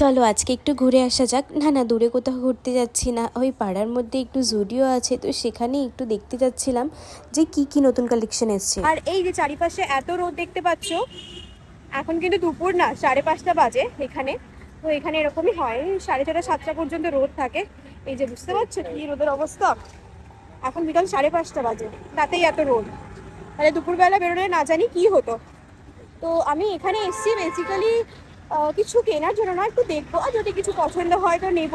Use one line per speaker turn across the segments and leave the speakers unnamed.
চলো আজকে একটু ঘুরে আসা যাক। না না, দূরে কোথাও ঘুরতে যাচ্ছি না। ওই পাড়ার মধ্যে একটু জুডিও আছে, তো সেখানে একটু দেখতে যাচ্ছিলাম যে কি কি নতুন কালেকশন এসছে।
আর এই যে চারিপাশে এত রোদ দেখতে পাচ্ছ, এখন কিন্তু দুপুর না, সাড়ে পাঁচটা বাজে এখানে। তো এখানে এরকমই হয়, সাড়ে ছটা, সাতটা পর্যন্ত রোদ থাকে। এই যে বুঝতে পারছ কি রোদের অবস্থা? এখন বিকাল সাড়ে পাঁচটা বাজে, তাতেই এত রোদ। তাহলে দুপুরবেলা বেরোলে না জানি কি হতো। তো আমি এখানে এসেছি বেসিক্যালি কিছু কেনার জন্য না একটু দেখব আর যদি কিছু পছন্দ হয় তো নেব।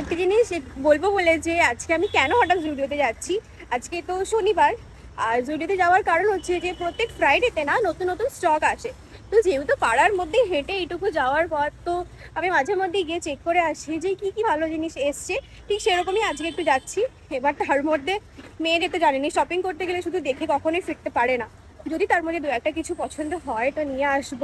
একটা জিনিস বলব বলে যে আজকে আমি কেন হঠাৎ জুডিওতে যাচ্ছি? আজকে তো শনিবার, আর জুডিওতে যাওয়ার কারণ হচ্ছে যে প্রত্যেক ফ্রাইডেতে না নতুন নতুন স্টক আসে। তো যেহেতু পাড়ার মধ্যে হেঁটে এইটুকু যাওয়ার পর তো আমি মাঝে মধ্যে গিয়ে চেক করে আসি যে কি কি ভালো জিনিস এসছে। ঠিক সেরকমই আজকে একটু যাচ্ছি। এবার তার মধ্যে মেয়েদের তো জানেনি শপিং করতে গেলে শুধু দেখে কখনোই ফিরতে পারে না। যদি তার মধ্যে দু একটা কিছু পছন্দ হয়, তো নিয়ে আসব।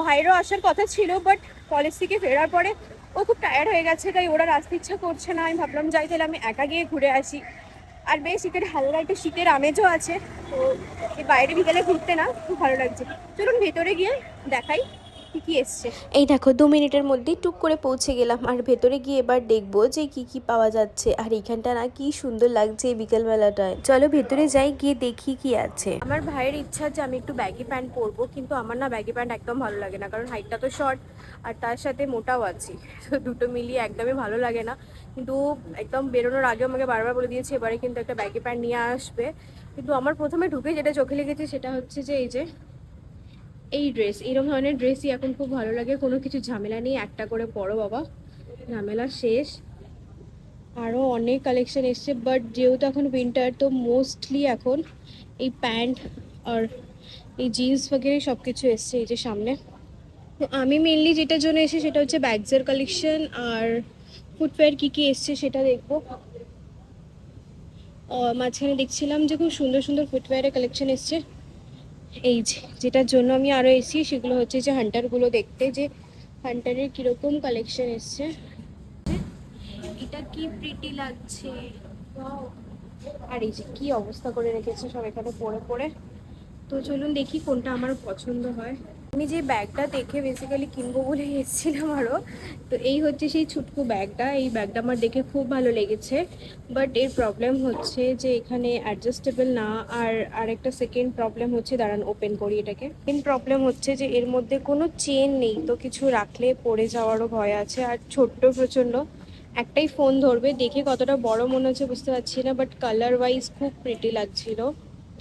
ভাইয়েরও আসার কথা ছিল বাট কলেজ থেকে ফেরার পরে ও খুব টায়ার্ড হয়ে গেছে, তাই ওরা আসতে ইচ্ছা করছে না। আমি ভাবলাম, যাই তাহলে আমি একা গিয়ে ঘুরে আসি। আর বেশ শীতের হালকা একটা শীতের আমেজও আছে, তো বাইরে বিকেলে ঘুরতে না, খুব ভালো লাগছে। চলুন ভেতরে গিয়ে দেখাই। কি কি এসছে?
এই দেখো দু মিনিটের মধ্যেই টুক করে পৌঁছে গেলাম আর ভেতরে গিয়ে এবার দেখব যে কি কি পাওয়া যাচ্ছে আর এখানটা না কি সুন্দর লাগছে এই বিকেলবেলাটায়। চলো ভেতরে যাই গিয়ে দেখি কি আছে।
আমার ভাইয়ের ইচ্ছা যে আমি একটু ব্যাগি প্যান্ট পরবো কিন্তু আমার না ব্যাগি প্যান্ট একদম ভালো লাগে না কারণ হাইটটা তো শর্ট আর তার সাথে মোটাও আছি। তো দুটো মিলিয়ে একদমই ভালো লাগে না। কিন্তু একদম বেরোনোর আগেও আমাকে বারবার বলে দিয়েছে এবারে কিন্তু একটা ব্যাগি প্যান্ট নিয়ে আসবে। কিন্তু আমার প্রথমে ঢুকে যেটা চোখে লেগেছে সেটা হচ্ছে যে এই যে এই ড্রেস এরকম ধরনের ড্রেসই এখন খুব ভালো লাগে। কোনো কিছু ঝামেলা নেই, একটা করে পরো বাবা। ঝামেলা শেষ। আরও অনেক কালেকশন এসছে বাট যেহেতু এখন উইন্টার তো মোস্টলি এখন এই প্যান্ট আর এই জিন্স বগেরে সব কিছু এসছে এই যে সামনে। তো আমি মেনলি যেটার জন্য এসে সেটা হচ্ছে ব্যাগসের কালেকশন আর ফুটওয়্যার কী কী এসছে সেটা দেখব। মাঝখানে দেখছিলাম যে খুব সুন্দর সুন্দর ফুটওয়্যারের কালেকশন এসছে। এই যে যেটার জন্য আমি আরও এসি সেগুলো হচ্ছে যে হান্টারগুলো দেখতে যে হান্টারের কীরকম কালেকশন এসছে। এটা কি প্রিটি লাগছে? আর এই যে কী অবস্থা করে রেখেছে সব এখানে পড়ে পড়ে। তো চলুন দেখি কোনটা আমার পছন্দ হয়। আমি যে ব্যাগটা দেখে বেসিক্যালি কিনবো বলে এসেছিলাম আরও তো এই হচ্ছে সেই ছুটকু ব্যাগটা, এই ব্যাগটা আমার দেখে খুব ভালো লেগেছে। বাট এর প্রবলেম হচ্ছে যে এখানে অ্যাডজাস্টেবল না, আর আরেকটা সেকেন্ড প্রবলেম হচ্ছে, দাঁড়ান ওপেন করি এটাকে। মেন প্রবলেম হচ্ছে যে এর মধ্যে কোনো চেন নেই, তো কিছু রাখলে পড়ে যাওয়ারও ভয় আছে। আর ছোট্ট প্রচণ্ড, একটাই ফোন ধরবে, দেখে কতটা বড় মনে হচ্ছে বুঝতে পারছি না বাট কালার ওয়াইজ খুব প্রিটি লাগছিল।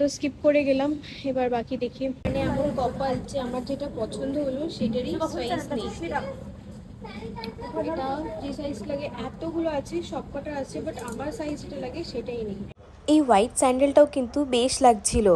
তো স্কিপ করে গেলাম। এবার বাকি দেখি। মানে এমন কপাল যে আমার যেটা পছন্দ হলো সেটারই সাইজ নেই। এটা যে সাইজ লাগে এতগুলো আছে সবকটা আছে বাট আমার সাইজটা লাগে সেটাই নেই।
এই হোয়াইট স্যান্ডেলটাও কিন্তু বেশ লাগছিল।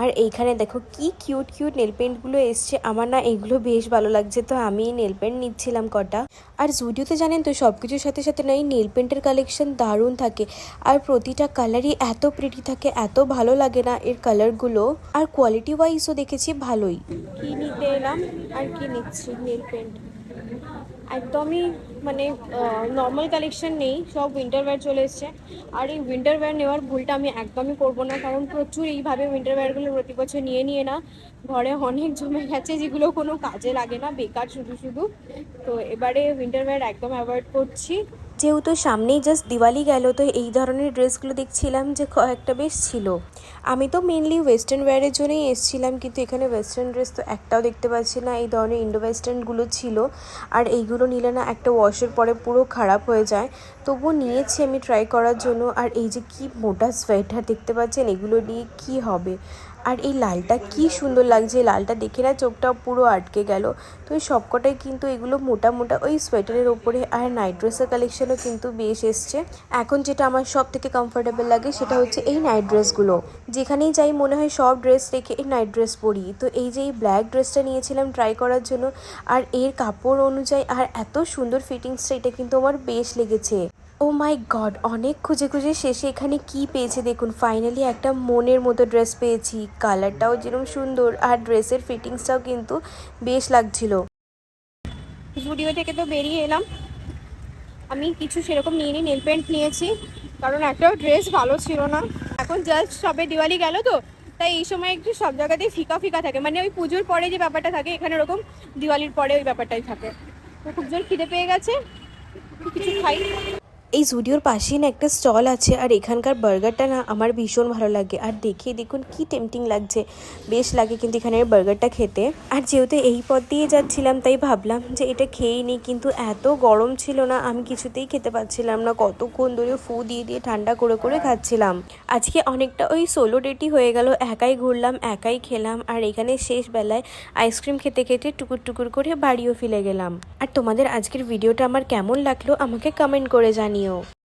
আর এইখানে দেখো কি কিউট কিউট নেল পেন্টগুলো এসছে। আমার না এগুলো বেশ ভালো লাগছে, তো আমি নেল পেন্ট নিচ্ছিলাম কটা। আর জুডিওতে জানেন তো সব কিছুর সাথে সাথে না এই নেল পেন্টের কালেকশন দারুণ থাকে। আর প্রতিটা কালারই এত প্রিটি থাকে, এত ভালো লাগে না এর কালারগুলো আর কোয়ালিটি ওয়াইজও দেখেছি ভালোই।
কি নিতে এলাম? আর কি নিচ্ছি নেল পেন্ট একদমই মানে নর্মাল কালেকশন নেই, সব উইন্টার ওয়্যার চলে এসছে। আর এই উইন্টার ওয়্যার নেওয়ার ভুলটা আমি একদমই করব না, কারণ প্রচুর এইভাবে উইন্টার ওয়্যারগুলো প্রতি বছর নিয়ে নিয়ে না, ঘরে অনেক জমে গেছে, যেগুলো কোনো কাজে লাগে না, বেকার শুধু শুধু। তো এবারে উইন্টার ওয়্যার একদম অ্যাভয়েড করছি।
যেহেতু সামনেই জাস্ট দিওয়ালি গেল, তো এই ধরনের ড্রেসগুলো দেখছিলাম যে কয়েকটা বেশ ছিল। আমি তো মেনলি ওয়েস্টার্ন ওয়্যারের জন্যই এসেছিলাম, কিন্তু এখানে ওয়েস্টার্ন ড্রেস তো একটাও দেখতে পাচ্ছি না, এই ধরনের ইন্ডো ওয়েস্টার্নগুলো ছিল। আর এইগুলো নিলে না একটা ওয়াশের পরে পুরো খারাপ হয়ে যায়। তবুও নিয়েছি আমি ট্রাই করার জন্য। আর এই যে কি মোটা সোয়েটার দেখতে পাচ্ছেন, এগুলো নিয়ে কি হবে? আর এই লালটা কি সুন্দর লাগছে লালটা দেখে না চোখটা পুরো আটকে গেল। তো এই সবকটাই কিন্তু এগুলো মোটা মোটা ওই সোয়েটারের ওপরে আর নাইট ড্রেসের কালেকশনও কিন্তু বেশ এসছে। এখন যেটা আমার সব থেকে কমফোর্টেবল লাগে সেটা হচ্ছে এই নাইট ড্রেসগুলো। যেখানেই যাই মনে হয় সব ড্রেস রেখে এই নাইট ড্রেস পরি। তো এই যে এই ব্ল্যাক ড্রেসটা নিয়েছিলাম ট্রাই করার জন্য, আর এর কাপড় অনুযায়ী আর এত সুন্দর ফিটিংসটা এটা কিন্তু আমার বেশ লেগেছে। ও মাই গড, অনেক খুঁজে খুঁজে শেষে এখানে কি পেয়েছে দেখুন ফাইনালি একটা মনের মতো ড্রেস পেয়েছি। কালারটাও যেরকম সুন্দর আর ড্রেসের ফিটিংসটাও কিন্তু বেশ লাগছিল।
স্টুডিও থেকে তো বেরিয়ে এলাম। আমি কিছু সেরকম নিয়ে নিই নেল পেন্ট নিয়েছি, কারণ একটাও ড্রেস ভালো ছিল না। এখন জাস্ট সবে দিওয়ালি গেল তো, তাই এই সময় একটু সব জায়গাতেই ফিকা ফিকা থাকে। মানে ওই পুজোর পরে যে ব্যাপারটা থাকে, এখানে ওরকম দিওয়ালির পরে ওই ব্যাপারটাই থাকে। খুব জোর খিদে পেয়ে গেছে, কিছু খাই।
এই জুডিওর পাশেই না একটা স্টল আছে আর এখানকার বার্গারটা না আমার ভীষণ ভালো লাগে। আর দেখে দেখুন কি টেম্পটিং লাগছে। বেশ লাগে কিন্তু এখানের বার্গারটা খেতে। আর যেহেতু এই পথ দিয়ে যাচ্ছিলাম, তাই ভাবলাম যে এটা খেয়েই নিই। কিন্তু এত গরম ছিল না, আমি কিছুতেই খেতে পাচ্ছিলাম না। কতক্ষণ ধরে ফু দিয়ে দিয়ে ঠান্ডা করে করে খাচ্ছিলাম। আজকে অনেকটা ওই সোলো ডেটি হয়ে গেল। একাই ঘুরলাম, একাই খেলাম। আর এখানে শেষ বেলায় আইসক্রিম খেতে খেতে টুকুর টুকুর করে বাড়িও ফিরে গেলাম। আর তোমাদের আজকের ভিডিওটা আমার কেমন লাগল, আমাকে কমেন্ট করে জানিও